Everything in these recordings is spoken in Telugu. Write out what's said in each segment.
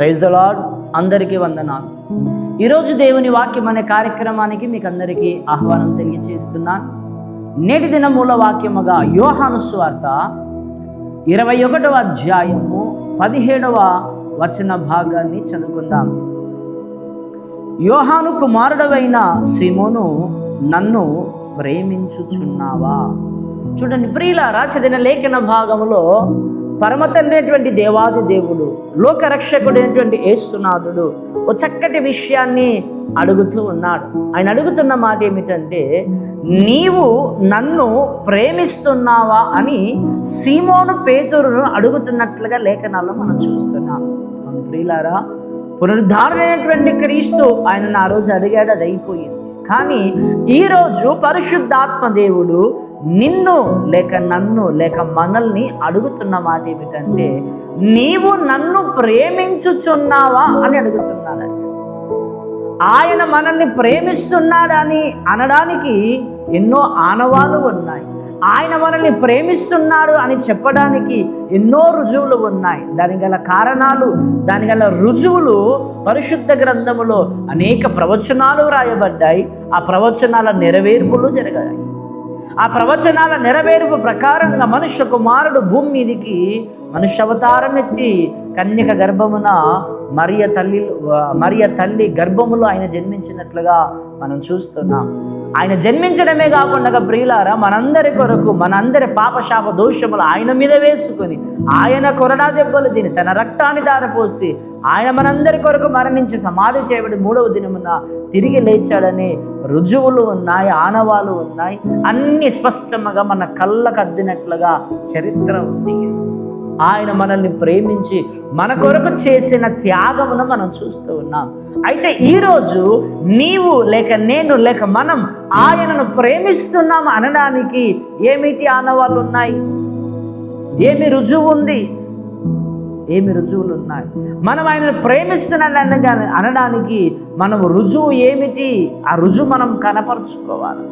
ప్రైజ్ ద లాడ్ అందరికీ వందనాలు. ఈరోజు దేవుని వాక్యం అనే కార్యక్రమానికి మీకు అందరికీ ఆహ్వానం తెలియజేస్తున్నాను నేటి దిన మూల వాక్యముగా యోహాను స్వార్త ఇరవై ఒకటవ అధ్యాయము పదిహేడవ వచన భాగాన్ని చదువుకుందాం. యోహాను కుమారుడవైన సిమోను నన్ను ప్రేమించుచున్నావా? చూడండి ప్రియుల రాచదిన లేఖన భాగంలో పరమతమైనటువంటి దేవాది దేవుడు లోకరక్షకుడైనటువంటి యేసునాథుడు ఓ చక్కటి విషయాన్ని అడుగుతూ ఉన్నాడు. ఆయన అడుగుతున్న మాట ఏమిటంటే నీవు నన్ను ప్రేమిస్తున్నావా అని సీమోను పేతురును అడుగుతున్నట్లుగా లేఖనాల్లో మనం చూస్తున్నాం. మన ప్రియులారా పునరుద్ధారణమైనటువంటి క్రీస్తు ఆయనను ఆ రోజు అడిగాడు అది అయిపోయింది. కానీ ఈరోజు పరిశుద్ధాత్మ దేవుడు నిన్ను లేక నన్ను లేక మనల్ని అడుగుతున్న మాట ఏమిటంటే నీవు నన్ను ప్రేమించుచున్నావా అని అడుగుతున్నాడు. ఆయన. మనల్ని ప్రేమిస్తున్నాడని అనడానికి ఎన్నో ఆనవాలు ఉన్నాయి. ఆయన మనల్ని ప్రేమిస్తున్నాడు అని చెప్పడానికి ఎన్నో రుజువులు ఉన్నాయి. దాని గల కారణాలు దాని గల రుజువులు పరిశుద్ధ గ్రంథములో అనేక ప్రవచనాలు రాయబడ్డాయి ఆ ప్రవచనాల నెరవేర్పులు జరిగాయి. ఆ ప్రవచనాల నెరవేర్పు ప్రకారంగా మనుష్య కుమారుడు భూమి మీదికి మనుష్యవతారం ఎత్తి కన్యక గర్భమున మరియ తల్లి మరియ తల్లి గర్భములో ఆయన జన్మించినట్లుగా మనం చూస్తున్నాం. ఆయన జన్మించడమే కాకుండా ప్రియులారా మనందరి కొరకు మనందరి పాపశాప దోషములు ఆయన మీద వేసుకొని ఆయన కొరడా దెబ్బలు తిని తన రక్తాన్ని దారపోసి ఆయన మనందరి కొరకు మరణించి సమాధి చేయబడి మూడవ దినమున తిరిగి లేచాడని రుజువులు ఉన్నాయి ఆనవాలు ఉన్నాయి అన్ని స్పష్టంగా మన కళ్ళకు అద్దినట్లుగా చరిత్ర ఉంది. ఆయన మనల్ని ప్రేమించి మన కొరకు చేసిన త్యాగమును మనం చూస్తూ ఉన్నాం. అయితే ఈరోజు నీవు లేక నేను లేక మనం ఆయనను ప్రేమిస్తున్నాం అనడానికి ఏమిటి ఆనవాళ్ళు ఉన్నాయి? ఏమి రుజువు ఉంది? ఏమి రుజువులు ఉన్నాయి? మనం ఆయనను ప్రేమిస్తున్నాను అనడానికి మనం రుజువు ఏమిటి? ఆ రుజువు మనం కనపరుచుకోవాలి.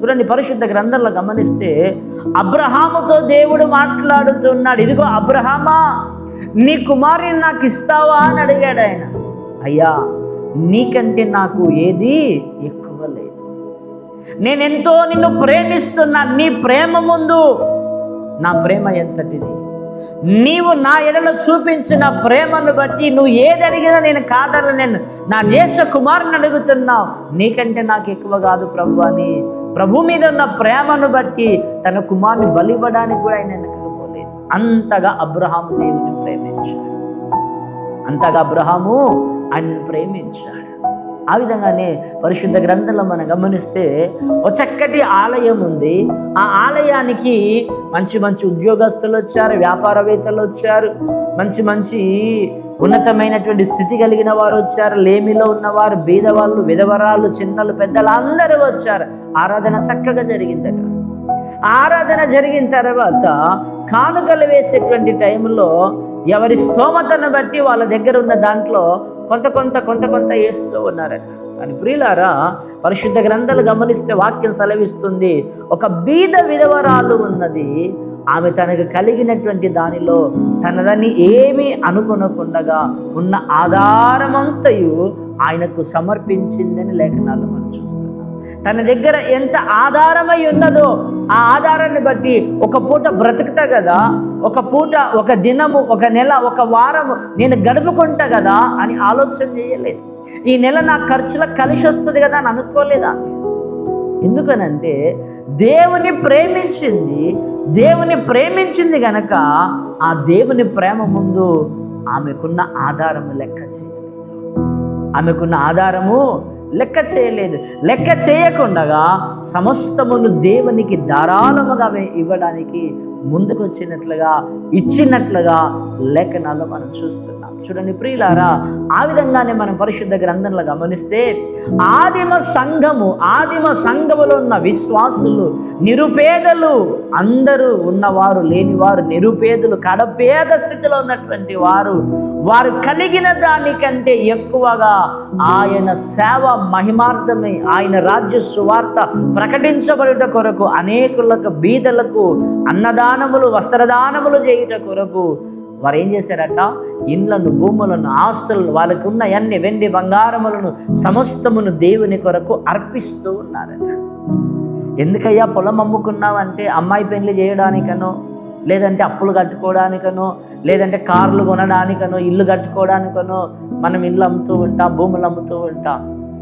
చూడండి పరిశుద్ధ గ్రంథంలో గమనిస్తే అబ్రహాముతో దేవుడు మాట్లాడుతున్నాడు. ఇదిగో అబ్రహామా నీ కుమారుని నాకు ఇస్తావా అని అడిగాడు ఆయన. అయ్యా నీకంటే నాకు ఏది ఎక్కువ లేదు. నేనెంతో నిన్ను ప్రేమిస్తున్నా. నీ ప్రేమ ముందు నా ప్రేమ ఎంతటిది? నీవు నా ఎడలో చూపించిన ప్రేమను బట్టి నువ్వు ఏది అడిగినా నేను కాదని నేను నా జ్యేష్ఠ కుమారుని అడుగుతున్నావు నీకంటే నాకు ఎక్కువ కాదు ప్రభు అని ప్రభు మీద ఉన్న ప్రేమను బట్టి తన కుమారుని బలివ్వడానికి కూడా ఆయన వెనకపోలేదు అంతగా అబ్రహాము దేవుని ప్రేమించాడు. అంతగా అబ్రహాము ఆయన ప్రేమించాడు. ఆ విధంగానే పరిశుద్ధ గ్రంథంలో మనం గమనిస్తే ఒక చక్కటి ఆలయం ఉంది. ఆ ఆలయానికి మంచి మంచి ఉద్యోగస్తులు వచ్చారు వ్యాపారవేత్తలు వచ్చారు. మంచి మంచి ఉన్నతమైనటువంటి స్థితి కలిగిన వారు వచ్చారు. లేమిలో ఉన్నవారు బీదవాళ్ళు విధవరాళ్ళు చిన్నలు పెద్దలు అందరూ వచ్చారు. ఆరాధన చక్కగా జరిగిందట ఆరాధన జరిగిన తర్వాత కానుకలు వేసేటువంటి టైంలో ఎవరి స్తోమతను బట్టి వాళ్ళ దగ్గర ఉన్న దాంట్లో కొంత కొంత కొంత కొంత వేస్తూ ఉన్నారట. అని ప్రియులారా పరిశుద్ధ గ్రంథాలు గమనిస్తే వాక్యం సెలవిస్తుంది ఒక బీద విధవరాలు ఉన్నది. ఆమె తనకు కలిగినటువంటి దానిలో తనదని ఏమీ అనుకునకుండగా ఉన్న ఆధారమంతయు ఆయనకు సమర్పించిందని లేఖనాలు మనం చూస్తాం. తన దగ్గర ఎంత ఆధారమై ఉన్నదో ఆ ఆధారాన్ని బట్టి ఒక పూట బ్రతుకుతా కదా ఒక పూట ఒక దినము ఒక నెల ఒక వారము నేను గడుపుకుంటా కదా అని ఆలోచన చేయలేదు. ఈ నెల నా ఖర్చులకు కలిసి వస్తుంది కదా అని అనుకోలేదా? ఎందుకనంటే దేవుని ప్రేమించింది దేవుని ప్రేమించింది గనక ఆ దేవుని ప్రేమ ముందు ఆమెకున్న ఆధారము లెక్క చేయలేదు. ఆమెకున్న ఆధారము లెక్క చేయలేదు. లెక్క చేయకుండగా సమస్తమును దేవునికి ధారాళముగా ఇవ్వడానికి ముందుకు వచ్చినట్లుగా ఇచ్చినట్లుగా లేఖనాలు మనం చూస్తున్నాం. చూడండి ప్రియులారా ఆ విధంగానే మనం పరిశుద్ధ గ్రంథంలో గమనిస్తే ఆదిమ సంఘము ఆదిమ సంఘములో ఉన్న విశ్వాసులు నిరుపేదలు అందరూ ఉన్నవారు లేనివారు నిరుపేదలు కడపేద స్థితిలో ఉన్నటువంటి వారు వారు కలిగిన దానికంటే ఎక్కువగా ఆయన సేవ మహిమార్థమై ఆయన రాజ్య సువార్త ప్రకటించబడుట కొరకు అనేకులకు బీదలకు అన్నదానములు వస్త్రదానములు చేయుట కొరకు వారు ఏం చేశారట? ఇండ్లను భూములను ఆస్తులను వాళ్ళకు ఉన్న అన్ని వెండి బంగారములను సమస్తమును దేవుని కొరకు అర్పిస్తూ ఉన్నారట. ఎందుకయ్యా పొలం అమ్ముకున్నావంటే అమ్మాయి పెళ్ళి చేయడానికనో లేదంటే అప్పులు కట్టుకోవడానికనో లేదంటే కార్లు కొనడానికనో ఇల్లు కట్టుకోవడానికనో మనం ఇల్లు అమ్ముతూ ఉంటాం భూములు అమ్ముతూ ఉంటాం.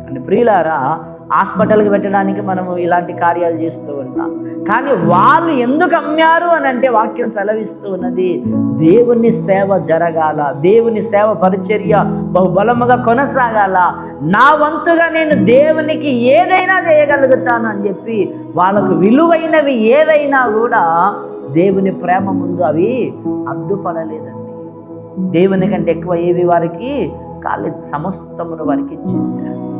అని ప్రియులారా హాస్పిటల్కి పెట్టడానికి మనము ఇలాంటి కార్యాలు చేస్తూ ఉంటాం. కానీ వాళ్ళు ఎందుకు అమ్మారు అని అంటే వాక్యం సెలవిస్తూ ఉన్నది దేవుని సేవ జరగాల దేవుని సేవ పరిచర్య బహుబలముగా కొనసాగాల. నా వంతుగా నేను దేవునికి ఏదైనా చేయగలుగుతాను అని చెప్పి వాళ్ళకు విలువైనవి ఏవైనా కూడా దేవుని ప్రేమ ముందు అవి అడ్డుపడలేదండి. దేవుని కంటే ఎక్కువ ఏవి వారికి? కాలేదు సమస్తమును వారికి ఇచ్చేసారు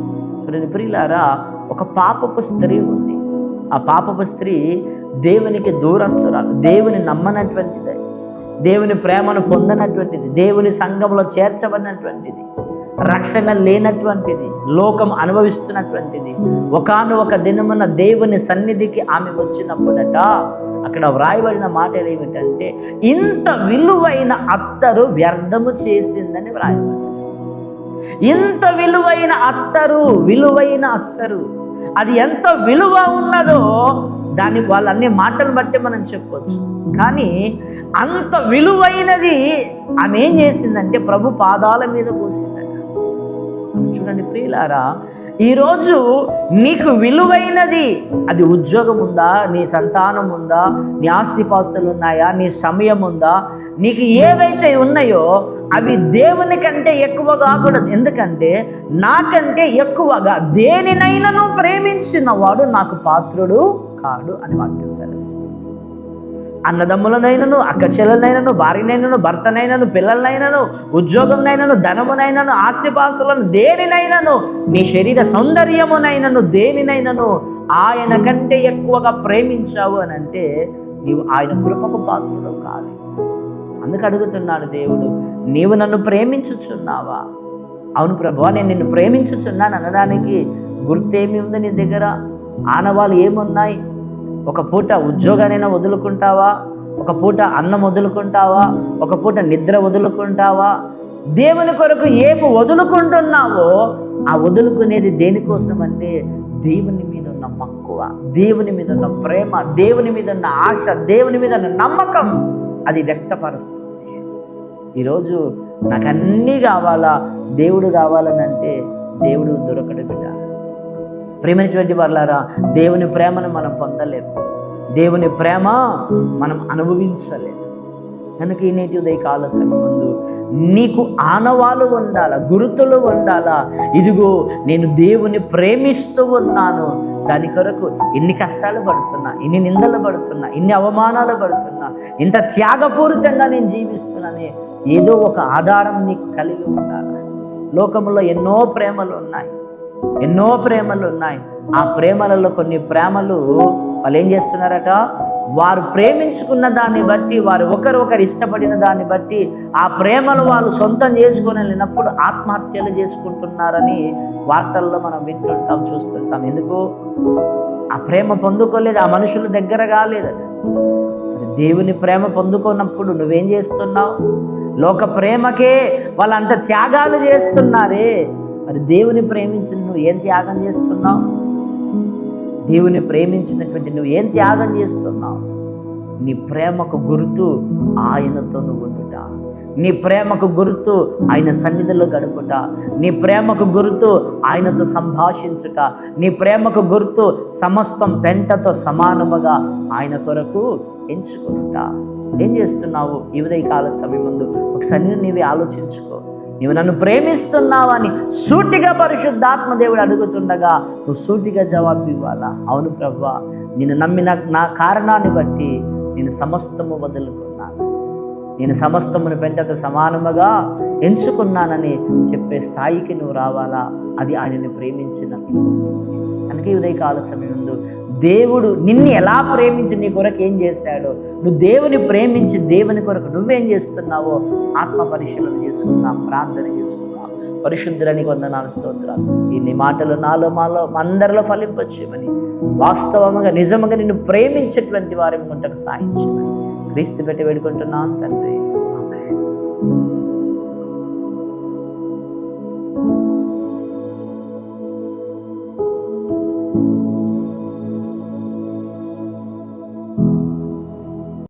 చూడండి ప్రియులారా ఒక పాపపు స్త్రీ ఉంది. ఆ పాపపు స్త్రీ దేవునికి దూరస్తురాలు దేవుని నమ్మనటువంటిది. దేవుని ప్రేమను పొందనటువంటిది దేవుని సంఘంలో చేర్చబడినటువంటిది. రక్షణ లేనటువంటిది లోకం అనుభవిస్తున్నటువంటిది. ఒకాను ఒక దినమున దేవుని సన్నిధికి ఆమె వచ్చినప్పుడట అక్కడ వ్రాయబడిన మాటలు ఏమిటంటే ఇంత విలువైన అత్తరు వ్యర్థము చేసిందని వ్రాయబడి ఇంత విలువైన అత్తరు విలువైన అత్తరు. అది ఎంత విలువ ఉన్నదో దాని వాళ్ళన్ని మాటలు బట్టి మనం చెప్పవచ్చు కానీ అంత విలువైనది ఆమె ఏం చేసిందంటే ప్రభు పాదాల మీద పోసింది చూడండి ప్రియులారా ఈరోజు నీకు విలువైనది అది ఉద్యోగం ఉందా నీ సంతానం ఉందా నీ ఆస్తిపాస్తులు ఉన్నాయా నీ సమయం ఉందా నీకు ఏవైతే ఉన్నాయో అవి దేవుని కంటే ఎక్కువ కాకూడదు ఎందుకంటే నాకంటే ఎక్కువగా దేనినైనా ప్రేమించిన వాడు నాకు పాత్రుడు కాడు అని వాక్యం సెలవిస్తుంది. అన్నదమ్ములనైనను అక్కచెల్లనైనను భార్యనైనను భర్తనైనను పిల్లలనైనను ఉద్యోగంనైనను ధనమునైనను ఆస్తిపాస్తులను దేనినైనను నీ శరీర సౌందర్యమునైనను దేనినైనను ఆయన కంటే ఎక్కువగా ప్రేమించావు అని అంటే నీవు ఆయన కృపకు పాత్రుడు కాదు. అందుకు అడుగుతున్నాడు దేవుడు నీవు నన్ను ప్రేమించుచున్నావా? అవును ప్రభా నేను నిన్ను ప్రేమించుచున్నాను అనడానికి గుర్తేమి ఉంది నీ దగ్గర? ఆనవాళ్ళు ఏమున్నాయి? ఒక పూట ఉద్యోగానైనా వదులుకుంటావా? ఒక పూట అన్నం వదులుకుంటావా? ఒక పూట నిద్ర వదులుకుంటావా? దేవుని కొరకు ఏమి వదులుకుంటున్నావో ఆ వదులుకునేది దేనికోసం అంటే దేవుని మీద ఉన్న మక్కువ దేవుని మీద ఉన్న ప్రేమ దేవుని మీద ఉన్న ఆశ దేవుని మీద ఉన్న నమ్మకం అది వ్యక్తపరుస్తుంది. ఈరోజు నాకు అన్నీ కావాలా? దేవుడు కావాలని అంటే దేవుడు దొరకడు బిడ్డ. ప్రేమైనటువంటి వాళ్ళారా దేవుని ప్రేమను మనం పొందలేము. దేవుని ప్రేమ మనం అనుభవించలేము. కనుక ఈ నేటి ఉదయ కాల ముందు నీకు ఆనవాలు ఉండాలా గురుతులు ఉండాలా? ఇదిగో నేను దేవుని ప్రేమిస్తూ ఉన్నాను. దాని కొరకు ఇన్ని కష్టాలు పడుతున్నా ఇన్ని నిందలు పడుతున్నా ఇన్ని అవమానాలు పడుతున్నా ఇంత త్యాగపూరితంగా నేను జీవిస్తున్నానే ఏదో ఒక ఆధారం నీకు కలిగి ఉండాలి? లోకంలో ఎన్నో ప్రేమలు ఉన్నాయి. ఎన్నో ప్రేమలు ఉన్నాయి. ఆ ప్రేమలలో కొన్ని ప్రేమలు వాళ్ళు ఏం చేస్తున్నారట? వారు ప్రేమించుకున్న దాన్ని బట్టి వారు ఒకరు ఒకరు ఇష్టపడిన దాన్ని బట్టి ఆ ప్రేమను వాళ్ళు సొంతం చేసుకొని వెళ్ళినప్పుడు ఆత్మహత్యలు చేసుకుంటున్నారని వార్తల్లో మనం వింటుంటాం చూస్తుంటాం. ఎందుకు? ఆ ప్రేమ పొందుకోలేదు ఆ మనుషుల దగ్గర కాలేదట. దేవుని ప్రేమ పొందుకున్నప్పుడు నువ్వేం చేస్తున్నావు? లోక ప్రేమకే వాళ్ళంత త్యాగాలు చేస్తున్నారే. మరి దేవుని ప్రేమించిన నువ్వు ఏం త్యాగం చేస్తున్నావు? దేవుని ప్రేమించినటువంటి నువ్వు ఏం త్యాగం చేస్తున్నావు? నీ ప్రేమకు గుర్తు ఆయనతో నువ్వు ఉండుట. నీ ప్రేమకు గుర్తు ఆయన సన్నిధిలో గడుపుట. నీ ప్రేమకు గుర్తు ఆయనతో సంభాషించుట. నీ ప్రేమకు గుర్తు సమస్తం పెంటతో సమానముగా ఆయన కొరకు ఎంచుకునుట. ఏం చేస్తున్నావు? ఈ ఉదయకాల సమయం ముందు ఒకసారి నీవే ఆలోచించుకో. నువ్వు నన్ను ప్రేమిస్తున్నావని సూటిగా పరిశుద్ధాత్మ దేవుడు అడుగుతుండగా నువ్వు సూటిగా జవాబు ఇవ్వాలా? అవును ప్రభా నేను నమ్మిన నా కారణాన్ని బట్టి నేను సమస్తము వదులుకున్నాను. నేను సమస్తమును పెంటతో సమానముగా ఎంచుకున్నానని చెప్పే స్థాయికి నువ్వు రావాలా? అది ఆయనని ప్రేమించినట్లు కనుక ఈ ఉదయకాల సమయం దేవుడు నిన్ను ఎలా ప్రేమించి నీ కొరకు ఏం చేశాడో? నువ్వు దేవుని ప్రేమించి దేవుని కొరకు నువ్వేం చేస్తున్నావో ఆత్మ పరిశీలన చేసుకుందాం ప్రార్థన చేసుకుందాం. పరిశుద్ధులని వందనాలు స్తోత్రాలు. ఇన్ని మాటలు నాలో మాలో అందరిలో ఫలింపచ్చేమని వాస్తవముగా నిజముగా నిన్ను ప్రేమించేటువంటి వారి ముంటకు సాయించమని క్రీస్తు పెట్టి వేడుకుంటున్నాను తండ్రి.